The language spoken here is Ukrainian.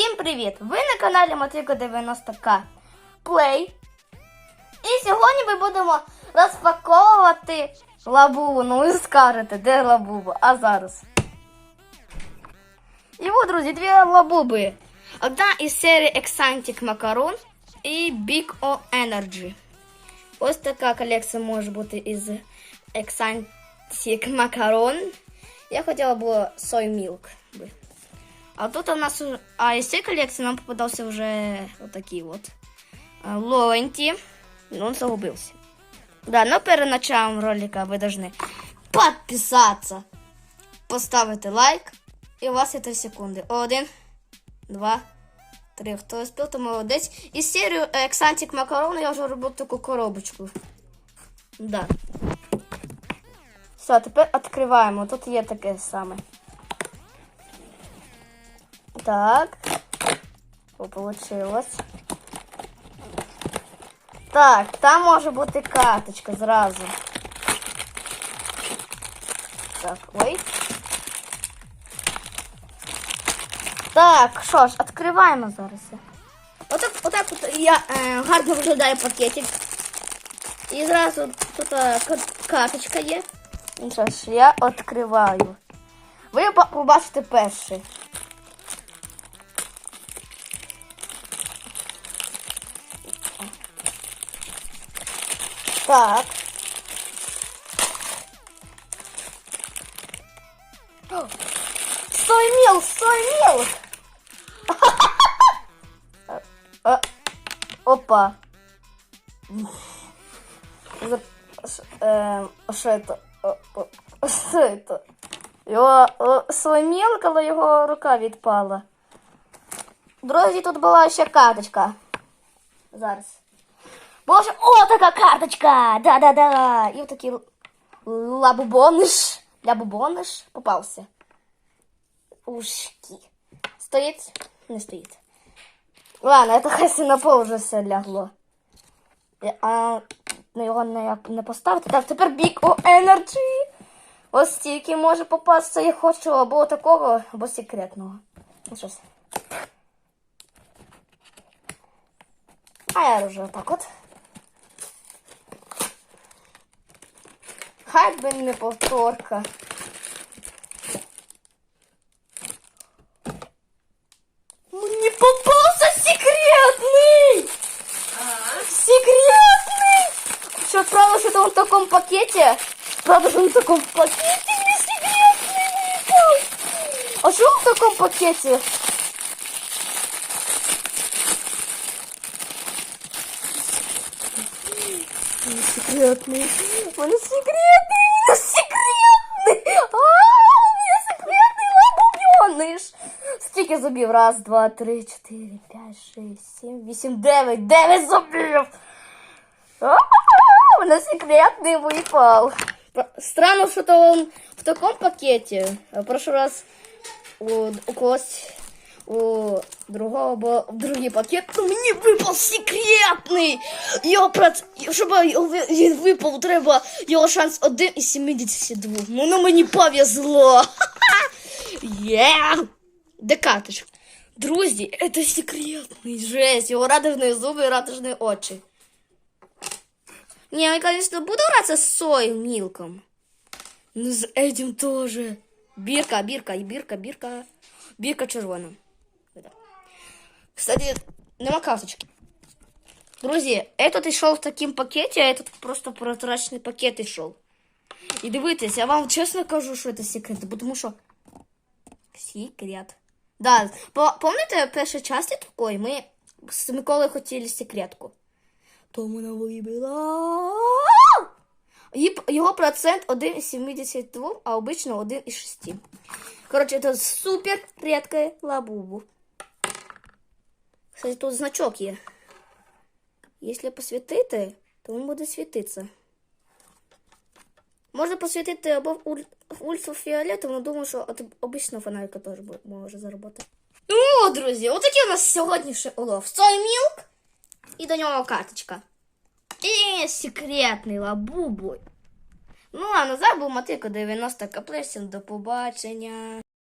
Всім привіт! Ви на каналі Мотико 90К Play. І сьогодні ми будемо розпаковувати лабубу. Ну ви скажете, де лабуба? А зараз. І от, друзі, дві лабуби. Одна із серії Exantic Macaron і Big O Energy. Ось така колекція може бути із Exantic Macaron. Я хотіла було Soy Milk. би. А тут у нас уже... А из всей коллекции нам попадался уже вот такие вот. А, Лоэнти. Но он загубился. Да, но перед началом ролика вы должны подписаться, поставити лайк. І у вас є 3 секунди. Один, два, три. Хто успів, то молодець. І серію Ексантик Макарон я вже робив таку коробочку. Да. Все, тепер відкриваємо. Тут є таке саме. Так. О, получилось. Так, там може бути карточка зразу. Так, ой. Так, що ж, відкриваємо зараз. Отак, отак от я е, гарно виглядає пакетик. І зразу тут е, карточка є. Ну я відкриваю. Ви побачите перший. Так. Стой мил, стой мил. А, Опа. За- ш- эм, Що это? О, о, Що это? Його о, сломів, коли його рука відпала. Друзі, тут була ще карточка. Зараз. Боже, о, така карточка! Да-да-да! І такий лабубониш. Лабубониш попався. Ушки. Стоїть? Не стоїть. Ладно, это хай на пол вже все лягло. Я- А на його не, не поставити. Так, тепер Big O Energy. Ось стільки може попасться. Я хочу або такого, або секретного. Ну щось. А я вже так от. Хай би не повторка. Мені попався секретний! Ага. секретный. Все, правда, що там в таком пакете? Правда, що в таком пакете? не секретний випав. А що в таком пакете? Он секретный. Он секретный. Он секретный. А, я секретный лабубьоныш. Скільки зубів? Раз, два, три, чотири, п'ять, шість, сім, вісім, дев'ять. Дев'ять зубів. А, У нас секретный выпал. Странно, что-то он в таком пакете. А В прошлый раз у, у когось у другого был другий пакет, но мне выпал секретный. Його проц... Щоб його ви- він випав, треба його шанс 1 із 72. Ну, ну мені повезло. Є! Де карточка? Друзі, це секретний жесть. Його радужні зуби і радужні очі. Не, я, конечно, буду граться с Сой Милком. Но с этим тоже. Бирка, бирка, и бирка, бирка. Бирка червона. Кстати, нема карточки. Друзі, этот йшов в таким пакеті, а этот просто прозрачний пакет йшов. І дивитесь, я вам чесно кажу, що це секрет, бо тому що секрет. Да, по- пам'ятаєте, в першій часті такої ми з Миколою хотіли секретку. То вона вибила. Його процент 1,72, а обично 1,6. Коротше, це супер рідка лабубу. Кстати, тут значок є. Якщо посвітити, то він буде світитися. Можна посвітити або в уль- ультрафіолетом, але думаю, що от обична фонарика теж може заробити. Ну, друзі, отакий у нас сьогоднішній улов. Milk і до нього карточка. І секретний лабубой. Ну, а назад був Матико 90 Каплесін. До побачення.